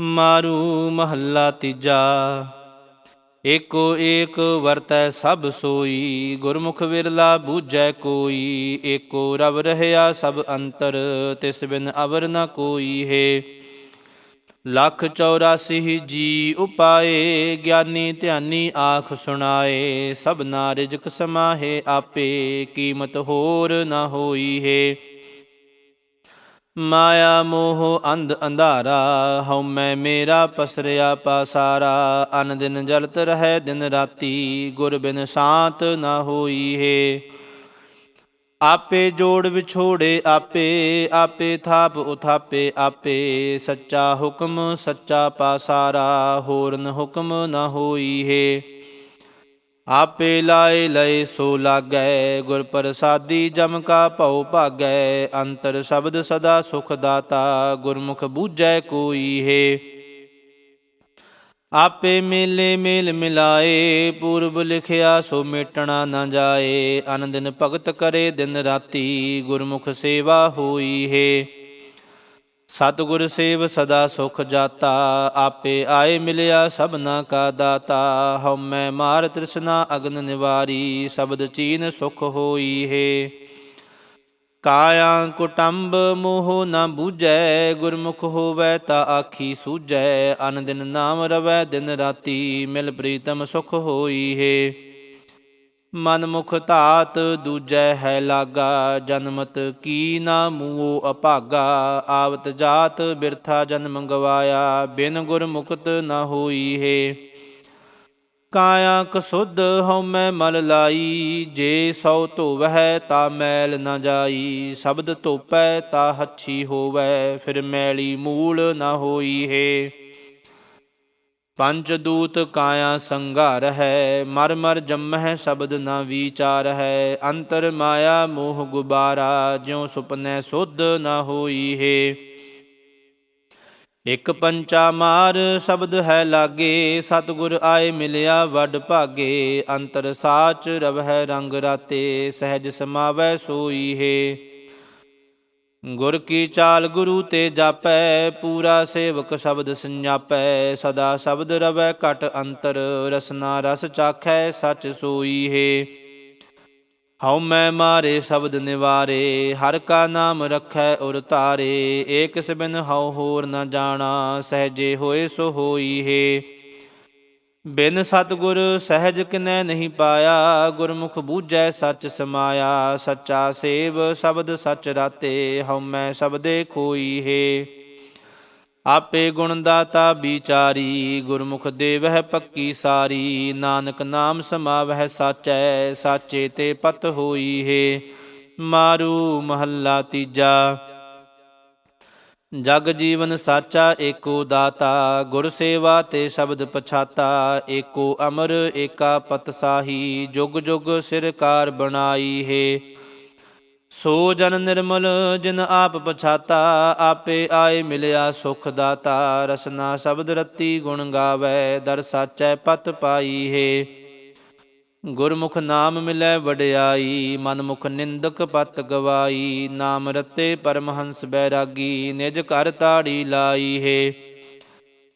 ਮਾਰੂ ਮਹੱਲਾ ਤੀਜਾ। ਏਕੋ ਏਕ ਵਰਤੈ ਸਭ ਸੋਈ, ਗੁਰਮੁਖ ਵਿਰਲਾ ਬੂਝੈ ਕੋਈ। ਏਕੋ ਰਵ ਰਹਿਆ ਸਭ ਅੰਤਰ, ਤਿਸ ਬਿਨ ਅਵਰ ਨ ਕੋਈ ਹੈ। ਲੱਖ 84 ਜੀ ਉਪਾਏ, ਗਿਆਨੀ ਧਿਆਨੀ ਆਖ ਸੁਣਾਏ। ਸਭ ਸਭਨਾ ਰਿਜਕ ਸਮਾਹੇ ਆਪੇ, ਕੀਮਤ ਹੋਰ ਨ ਹੋਈ ਹੈ। ਮਾਇਆ ਮੋਹ ਅੰਧ ਅੰਧਾਰਾ, ਹਉ ਮੈਂ ਮੇਰਾ ਪਸਰਿਆ ਪਾਸਾਰਾ। ਅਨ ਦਿਨ ਜਲਤ ਰਹਿ ਦਿਨ ਰਾਤੀ, ਗੁਰ ਬਿਨ ਸ਼ਾਂਤ ਨਾ ਹੋਈ ਹੈ। ਆਪੇ ਜੋੜ ਵਿਛੋੜੇ ਆਪੇ ਆਪੇ ਥਾਪ ਉਥਾਪੇ ਆਪੇ। ਸੱਚਾ ਹੁਕਮ ਸੱਚਾ ਪਾਸਾਰਾ, ਹੋਰਨ ਹੁਕਮ ਨਾ ਹੋਈ ਹੈ। ਆਪੇ ਲਾਏ ਲਏ ਸੋ ਲਾਗੈ, ਗੁਰ ਪ੍ਰਸਾਦੀ ਜਮ ਕਾ ਭਉ ਭਾਗੈ, ਅੰਤਰ ਸ਼ਬਦ ਸਦਾ ਸੁਖ ਦਾਤਾ, ਗੁਰਮੁਖ ਬੂਝੈ ਕੋਈ ਹੈ। ਆਪੇ ਮੇਲੇ ਮੇਲ ਮਿਲਾਏ, ਪੂਰਬ ਲਿਖਿਆ ਸੋ ਮੇਟਣਾ ਨਾ ਜਾਏ ਅਨ ਭਗਤ ਕਰੇ ਦਿਨ ਰਾਤੀ, ਗੁਰਮੁਖ ਸੇਵਾ ਹੋਈ ਹੈ। ਸਤਿਗੁਰ ਸੇਵ ਸਦਾ ਸੁਖ ਜਾਤਾ, ਆਪੇ ਆਏ ਮਿਲਿਆ ਸਭਨਾ ਕਾ ਦਾਤਾ। ਹਉਮੈ ਮਾਰ ਤ੍ਰਿਸ਼ਨਾ ਅਗਨ ਨਿਵਾਰੀ, ਸ਼ਬਦ ਚੀਨ ਸੁਖ ਹੋਈ ਹੈ। ਕਾਇਆ ਕੁਟੰਬ ਮੋਹ ਨਾ ਬੂਝੈ, ਗੁਰਮੁਖ ਹੋਵੈ ਤਾ ਆਖੀ ਸੂਝੈ। ਅਨ ਦਿਨ ਨਾਮ ਰਵੈ ਦਿਨ ਰਾਤੀ, ਮਿਲ ਪ੍ਰੀਤਮ ਸੁਖ ਹੋਈ ਹੈ। ਮਨਮੁਖ ਧਾਤ ਦੂਜੈ ਹੈ ਲਾਗਾ, ਜਨਮਤ ਕੀ ਨਾ ਮੂਓ ਅਭਾਗਾ। ਆਵਤ ਜਾਤ ਬਿਰਥਾ ਜਨਮ ਗਵਾਇਆ, ਬਿਨ ਗੁਰ ਮੁਕਤ ਨ ਹੋਈ ਹੈ। ਕਾਇਆ ਕਸੁੱਧ ਹਉਮੈ ਮਲ ਲਾਈ, ਜੇ ਸੋ ਧੋਵਹਿ ਤਾ ਮੈਲ ਨ ਜਾਈ। ਸ਼ਬਦ ਧੋਪੈ ਤਾ ਹੱਛੀ ਹੋਵੈ, ਫਿਰ ਮੈਲੀ ਮੂਲ ਨ ਹੋਈ ਹੈ। ਪੰਜ ਦੂਤ ਕਾਇਆ ਸੰਘਾਰ ਹੈ, ਮਰ ਮਰ ਜੰਮਹਿ ਸ਼ਬਦ ਨਾ ਵਿਚਾਰ ਹੈ, ਅੰਤਰ ਮਾਇਆ ਮੋਹ ਗੁਬਾਰਾ, ਜਿਉ ਸੁਪਨੈ ਸੁਧ ਨਾ ਹੋਈ ਹੈ। ਇਕ ਪੰਚਾ ਮਾਰ ਸ਼ਬਦ ਹੈ ਲਾਗੇ, ਸਤਿਗੁਰ ਆਏ ਮਿਲਿਆ ਵੱਡ ਭਾਗੇ, ਅੰਤਰ ਸਾਚ ਰਵਹਿ ਰੰਗ ਰਾਤੇ, ਸਹਿਜ ਸਮਾਵੈ ਸੋਈ ਹੈ। ਗੁਰ ਕੀ ਚਾਲ ਗੁਰੂ ਤੇ ਜਾਪੈ, ਪੂਰਾ ਸੇਵਕ ਸ਼ਬਦ ਸੰਜਾਪੈ, ਸਦਾ ਸ਼ਬਦ ਰਵੈ ਘਟ ਅੰਤਰ, ਰਸਨਾ ਰਸ ਚਾਖੈ, ਸਚ ਸੋਈ ਹੈ। ਹਉ ਮੈਂ ਮਾਰੇ ਸ਼ਬਦ ਨਿਵਾਰੇ, ਹਰ ਕਾ ਨਾਮ ਰਖੈ ਉਰ ਤਾਰੇ ਏਕ ਬਿਨ ਹਉ ਹੋਰ ਨ ਜਾਣਾ, ਸਹਜੇ ਹੋਏ ਸੋ ਹੋਈ ਹੈ। ਬਿਨ ਸਤਗੁਰ ਸਹਿਜ ਕਿਨੈ ਨਹੀਂ ਪਾਇਆ, ਗੁਰਮੁਖ ਬੂਝੈ ਸੱਚ ਸਮਾਇਆ, ਸੱਚਾ ਸੇਵ ਸ਼ਬਦ ਸੱਚ ਰਾਤੇ ਹਉਮੈ ਸ਼ਬਦੇ ਖੋਈ ਹੈ। ਆਪੇ ਗੁਣ ਦਾਤਾ ਵਿਚਾਰੀ, ਗੁਰਮੁਖ ਦੇਵਹਿ ਪੱਕੀ ਸਾਰੀ, ਨਾਨਕ ਨਾਮ ਸਮਾਵਹਿ ਸਾਚੈ, ਸਾਚੇ ਤੇ ਪਤ ਹੋਈ ਹੈ। ਮਾਰੂ ਮਹੱਲਾ ਤੀਜਾ ਜਗ ਜੀਵਨ ਸਾਚਾ ਏਕੋ ਦਾਤਾ, ਗੁਰ ਸੇਵਾ ਤੇ ਸ਼ਬਦ ਪਛਾਤਾ, ਏਕੋ ਅਮਰ ਏਕਾ ਪਤ ਸਾਹੀ, ਜੁਗ ਜੁਗ ਸਿਰਕਾਰ ਬਣਾਈ ਹੈ। ਸੋ ਜਨ ਨਿਰਮਲ ਜਿਨ ਆਪ ਪਛਾਤਾ, ਆਪੇ ਆਏ ਮਿਲਿਆ ਸੁਖ ਦਾਤਾ, ਰਸਨਾ ਸ਼ਬਦ ਰਤੀ ਗੁਣ ਗਾਵੇ, ਦਰ ਸਾਚੈ ਪਤ ਪਾਈ ਹੈ। ਗੁਰਮੁਖ ਨਾਮ ਮਿਲੈ ਵਡਿਆਈ, ਮਨਮੁਖ ਨਿੰਦਕ ਪਤ ਗਵਾਈ, ਨਾਮ ਰਤੇ ਪਰਮਹੰਸ ਬੈਰਾਗੀ, ਨਿਜ ਘਰ ਤਾੜੀ ਲਾਈ ਹੈ।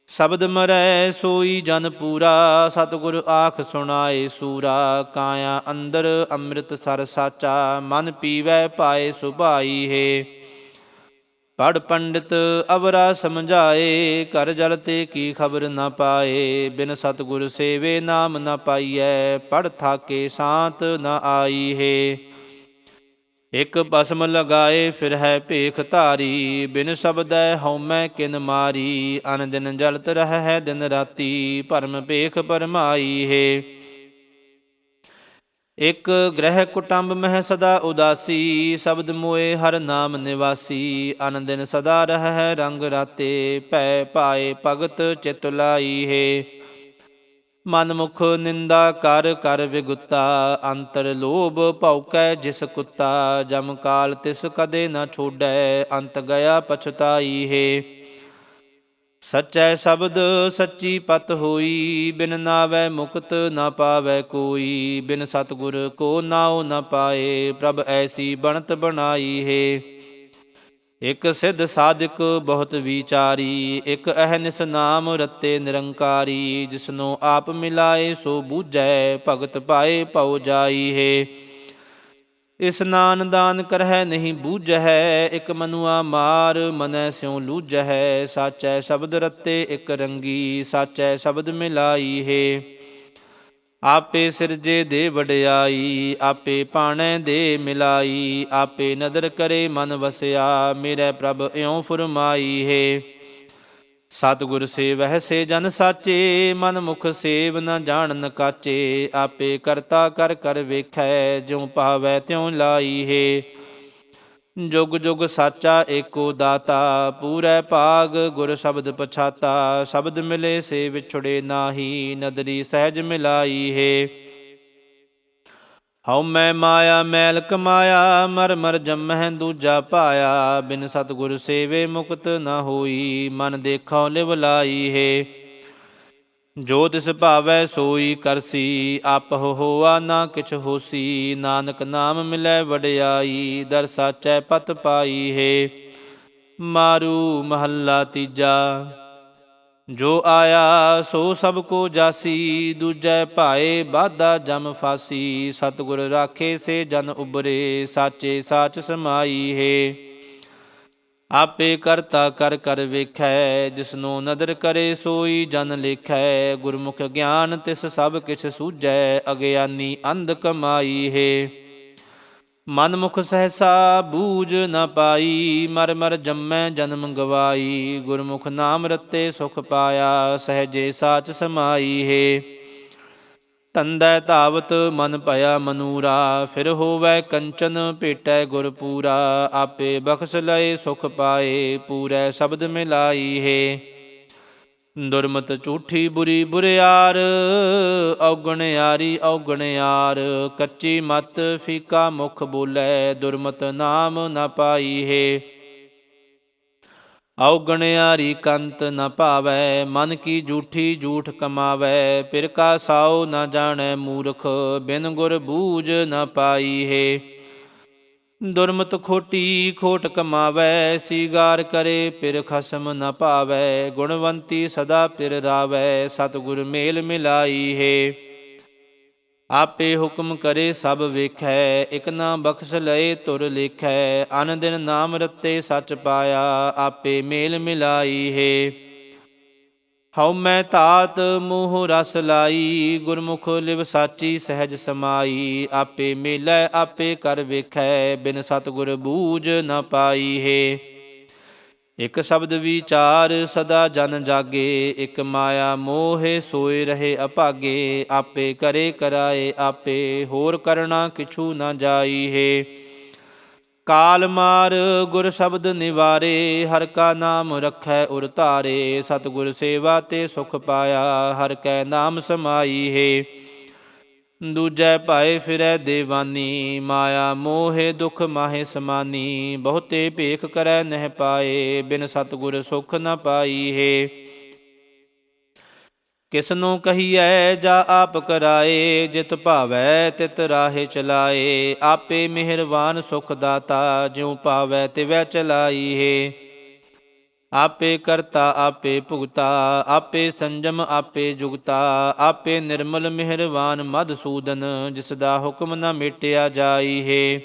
ਸ਼ਬਦ ਮਰੈ ਸੋਈ ਜਨ ਪੂਰਾ, ਸਤਿਗੁਰ ਆਖ ਸੁਣਾਏ ਸੂਰਾ, ਕਾਇਆ ਅੰਦਰ ਅੰਮ੍ਰਿਤ ਸਰ ਸਾਚਾ, ਮਨ ਪੀਵੈ ਪਾਏ ਸੁਭਾਈ ਹੈ। ਪੜ ਪੰਡਿਤ ਅਵਰਾ ਸਮਝਾਏ ਕਰ ਜਲ ਤੇ ਕੀ ਖਬਰ ਨਾ ਪਾਏ, ਬਿਨ ਸਤਿਗੁਰ ਸੇਵੇ ਨਾਮ ਨਾ ਪਾਈਐ ਪੜ ਥਾਕੇ ਸ਼ਾਂਤ ਨਾ ਆਈ ਹੈ। ਇਕ ਭਸਮ ਲਗਾਏ, ਫਿਰ ਹੈ ਭੇਖ ਧਾਰੀ, ਬਿਨ ਸ਼ਬਦੈ ਹਉਮੈ ਕਿਨ ਮਾਰੀ, ਅਨ ਦਿਨ ਜਲਤ ਰਹਿ ਹੈ ਦਿਨ ਰਾਤੀ, ਭਰਮ ਭੇਖ ਪਰਮਾਈ ਹੈ। ਇਕ ਗ੍ਰਹਿ ਕੁਟੰਬ ਮਹਿ ਸਦਾ ਉਦਾਸੀ, ਸ਼ਬਦ ਮੋਏ ਹਰ ਨਾਮ ਨਿਵਾਸੀ ਅਨ ਸਦਾ ਰਹਿ ਰੰਗ ਰਾਤੇ, ਭੈ ਪਾਏ ਭਗਤ ਚਿਤ ਲਾਈ ਹੈ। ਮਨ ਮੁਖ ਨਿੰਦਾ ਕਰ ਕਰ ਵਿਗੁੱਤਾ, ਅੰਤਰ ਲੋਭ ਭੌਕੈ ਜਿਸ ਕੁੱਤਾ, ਜਮ ਕਾਲ ਤਿਸ ਕਦੇ ਨਾ ਛੋੜੈ, ਅੰਤ ਗਿਆ ਪਛਤਾਈ ਹੈ। ਸਚੈ ਸ਼ਬਦ ਸੱਚੀ ਪਤ ਹੋਈ, ਬਿਨ ਨਾਵੈ ਮੁਕਤ ਨਾ ਪਾਵੈ ਕੋਈ, ਬਿਨ ਸਤਗੁਰ ਕੋ ਨਾਉ ਨ ਪਾਏ, ਪ੍ਰਭ ਐਸੀ ਬਣਤ ਬਣਾਈ ਹੈ। ਇਕ ਸਿੱਧ ਸਾਧਕ ਬਹੁਤ ਵਿਚਾਰੀ, ਇਕ ਅਹਨਿਸ ਨਾਮ ਰਤੇ ਨਿਰੰਕਾਰੀ, ਜਿਸਨੂੰ ਆਪ ਮਿਲਾਏ ਸੋ ਬੂਝੈ, ਭਗਤ ਪਾਏ ਭਉ ਜਾਈ ਹੈ। ਇਸਨਾਨ ਦਾਨ ਕਰਹਿ ਨਹੀਂ ਬੂਝੈ ਇਕ ਮਨੁਆ ਮਾਰ ਮਨੈ ਸਿਉ ਲੂਝੈ ਸਾਚੈ ਸ਼ਬਦ ਰਤੇ ਇਕ ਰੰਗੀ, ਸਾਚੈ ਸ਼ਬਦ ਮਿਲਾਈ ਹੈ। ਆਪੇ ਸਿਰਜੇ ਦੇ ਵਡਿਆਈ, ਆਪੇ ਪਾਣੈ ਦੇ ਮਿਲਾਈ, ਆਪੇ ਨਦਰ ਕਰੇ ਮਨ ਵਸਿਆ, ਮੇਰੇ ਪ੍ਰਭ ਇਉ ਫਰਮਾਈ ਹੈ। ਸਤਿਗੁਰ ਸੇਵਹਿ ਸੇ ਜਨ ਸਾਚੇ ਮਨ ਮੁਖ ਸੇਵ ਨ ਜਾਣਨ ਕਾਚੇ, ਆਪੇ ਕਰਤਾ ਕਰ ਕਰ ਵੇਖੈ, ਜਿਉ ਪਾਵੈ ਤਿਉ ਲਾਈ ਹੈ। ਜੁਗ ਜੁਗ ਸਾਚਾ ਏਕੋ ਦਾਤਾ, ਪੂਰੈ ਭਾਗ ਗੁਰ ਸ਼ਬਦ ਪਛਾਤਾ, ਸ਼ਬਦ ਮਿਲੇ ਸੇ ਵਿਛੜੇ ਨਾਹੀ, ਨਦਰੀ ਸਹਿਜ ਮਿਲਾਈ ਹੈ। ਹਉ ਮੈਂ ਮਾਇਆ, ਮੈਲ ਕਮਾਇਆ ਮਰ ਮਰ ਜੰਮਹਿ, ਦੂਜਾ ਪਾਇਆ। ਬਿਨ ਸਤਿਗੁਰ ਸੇਵੇ ਮੁਕਤ ਨ ਹੋਈ, ਮਨ ਦੇਖੋ ਲਿਵ ਲਾਈ ਹੈ। ਜੋ ਤਿਸ ਭਾਵੈ ਸੋਈ ਕਰਸੀ, ਆਪ ਹੋਆ ਨਾ ਕਿਛ ਹੋਸੀ। ਨਾਨਕ ਨਾਮ ਮਿਲੈ ਵਡਿਆਈ, ਦਰ ਸਾਚੈ ਪਤ ਪਾਈ ਹੈ। ਮਾਰੂ ਮਹੱਲਾ ਤੀਜਾ। ਜੋ ਆਇਆ ਸੋ ਸਭ ਕੋ ਜਾਸੀ, ਦੂਜੈ ਭਾਏ ਬਾਧਾ ਜਮ ਫਾਸੀ। ਸਤਿਗੁਰ ਰਾਖੇ ਸੇ ਜਨ ਉਬਰੇ, ਸਾਚੇ ਸਾਚ ਸਮਾਈ ਹੈ। ਆਪੇ ਕਰਤਾ ਕਰ ਕਰ ਵੇਖੈ, ਜਿਸਨੂੰ ਨਦਰ ਕਰੇ ਸੋਈ ਜਨ ਲੇਖੈ। ਗੁਰਮੁਖ ਗਿਆਨ ਤਿਸ ਸਭ ਕਿਛ ਸੂਝੈ, ਅਗਿਆਨੀ ਅੰਧ ਕਮਾਈ ਹੈ। ਮਨਮੁਖ ਸਹਸਾ ਬੂਝ ਨ ਪਾਈ, ਮਰ ਮਰ ਜੰਮੈ ਜਨਮ ਗਵਾਈ, ਗੁਰਮੁਖ ਨਾਮ ਰਤੇ ਸੁਖ ਪਾਇਆ, ਸਹਜੇ ਸਾਚ ਸਮਾਈ ਹੈ। ਤੰਦੈ ਧਾਵਤ ਮਨ ਭਇਆ ਮਨੂਰਾ, ਫਿਰ ਹੋਵੈ ਕੰਚਨ ਭੇਟੈ ਗੁਰਪੂਰਾ ਆਪੇ ਬਖਸ਼ ਲਏ ਸੁਖ ਪਾਏ, ਪੂਰੈ ਸ਼ਬਦ ਮਿਲਾਈ ਹੈ। ਦੁਰਮਤ ਝੂਠੀ ਬੁਰੀ ਬੁਰਿਆਰ, ਔਗਣ ਯਾਰੀ ਔਗਣ ਯਾਰ। ਕੱਚੀ ਮਤ ਫੀਕਾ ਮੁਖ ਬੋਲੇ, ਦੁਰਮਤ ਨਾਮ ਨਾ ਪਾਈ ਹੈ। ਔਗਣ ਯਾਰੀ ਕੰਤ ਨ ਭਾਵੈ ਮਨ ਕੀ ਝੂਠੀ ਝੂਠ ਕਮਾਵੈ। ਪਿਰ ਕਾ ਸਾਉ ਨ ਜਾਣੈ ਮੂਰਖ, ਬਿਨ ਗੁਰ ਬੂਝ ਨ ਪਾਈ ਹੈ। ਦੁਰਮਤ ਖੋਟੀ ਖੋਟ ਕਮਾਵੈ, ਸੀਗਾਰ ਕਰੇ ਪਿਰ ਖਸਮ ਨ ਭਾਵੈ ਗੁਣਵੰਤੀ ਸਦਾ ਪਿਰ ਰਾਵੈ, ਸਤਿਗੁਰ ਮੇਲ ਮਿਲਾਈ ਹੈ। ਆਪੇ ਹੁਕਮ ਕਰੇ ਸਭ ਵੇਖੈ, ਇਕ ਨਾ ਬਖਸ਼ ਲਏ ਤੁਰ ਲਿਖੈ, ਅਨ ਦਿਨ ਨਾਮ ਰਤੇ ਸੱਚ ਪਾਇਆ, ਆਪੇ ਮੇਲ ਮਿਲਾਈ ਹੈ। ਹਉ ਮੈਂ ਤਾਤ ਮੋਹ ਰਸ ਲਾਈ, ਗੁਰਮੁਖ ਲਿਵ ਸਾਚੀ ਸਹਿਜ ਸਮਾਈ, ਆਪੇ ਮੇਲੈ, ਆਪੇ ਕਰ ਵੇਖੈ, ਬਿਨ ਸਤਿਗੁਰ ਬੂਝ ਨ ਪਾਈ ਹੈ। ਇਕ ਸ਼ਬਦ ਵਿਚਾਰ ਸਦਾ ਜਨ ਜਾਗੇ, ਇਕ ਮਾਇਆ ਮੋਹਿ ਸੋਏ ਰਹੇ ਅਭਾਗੇ, ਆਪੇ ਕਰੇ ਕਰਾਏ ਆਪੇ, ਹੋਰ ਕਰਨਾ ਕਿਛੂ ਨ ਜਾਈ ਹੈ। ਕਾਲ ਮਾਰ ਗੁਰ ਸ਼ਬਦ ਨਿਵਾਰੇ, ਹਰ ਕਾ ਨਾਮ ਰਖੈ ਉਰ ਧਾਰੇ, ਸਤਿਗੁਰ ਸੇਵਾ ਤੇ ਸੁਖ ਪਾਇਆ, ਹਰ ਕੈ ਨਾਮ ਸਮਾਈ ਹੈ। ਦੂਜੈ ਭਾਏ ਫਿਰੈ ਦੇਵਾਨੀ, ਮਾਇਆ ਮੋਹਿ ਦੁਖ ਮਾਹਿ ਸਮਾਨੀ, ਬਹੁਤੇ ਭੇਖ ਕਰੈ ਨਹਿ ਪਾਏ, ਬਿਨ ਸਤਿਗੁਰ ਸੁਖ ਨ ਪਾਈ ਹੈ। ਕਿਸਨੂੰ ਕਹੀਐ ਜਾ ਆਪ ਕਰਾਏ, ਜਿਤ ਭਾਵੈ ਤਿਤ ਰਾਹੇ ਚਲਾਏ। ਆਪੇ ਮਿਹਰਬਾਨ ਸੁਖ ਦਾਤਾ, ਜਿਉ ਪਾਵੈ ਤਿਵੈ ਚਲਾਈ ਹੈ ਆਪੇ ਕਰਤਾ, ਆਪੇ ਭੁਗਤਾ, ਆਪੇ ਸੰਜਮ, ਆਪੇ ਜੁਗਤਾ। ਆਪੇ ਨਿਰਮਲ ਮਿਹਰਬਾਨ ਮਦਸੂਦਨ ਜਿਸ ਦਾ ਹੁਕਮ ਨਾ ਮਿਟਿਆ ਜਾਈ ਹੈ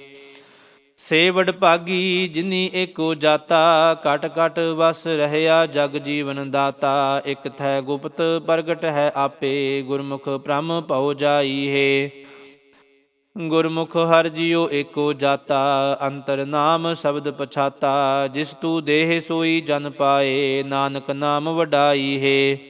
ਸੇਵੜ ਭਾਗੀ ਜਿਨੀ ਏਕੋ ਜਾਤਾ ਕਟ ਕਟ ਵਸ ਰਹਿਆ ਜਗ ਜੀਵਨ ਦਾਤਾ। ਇਕ ਥੈ ਗੁਪਤ ਪ੍ਰਗਟ ਹੈ ਆਪੇ, ਗੁਰਮੁਖ ਪ੍ਰਮ ਭਉ ਜਾਈ ਹੈ। ਗੁਰਮੁਖ ਹਰ ਜਿਉ ਏਕੋ ਜਾਤਾ, ਅੰਤਰ ਨਾਮ ਸ਼ਬਦ ਪਛਾਤਾ। ਜਿਸ ਤੂ ਦੇਹ ਸੋਈ ਜਨ ਪਾਏ, ਨਾਨਕ ਨਾਮ ਵਡਾਈ ਹੈ।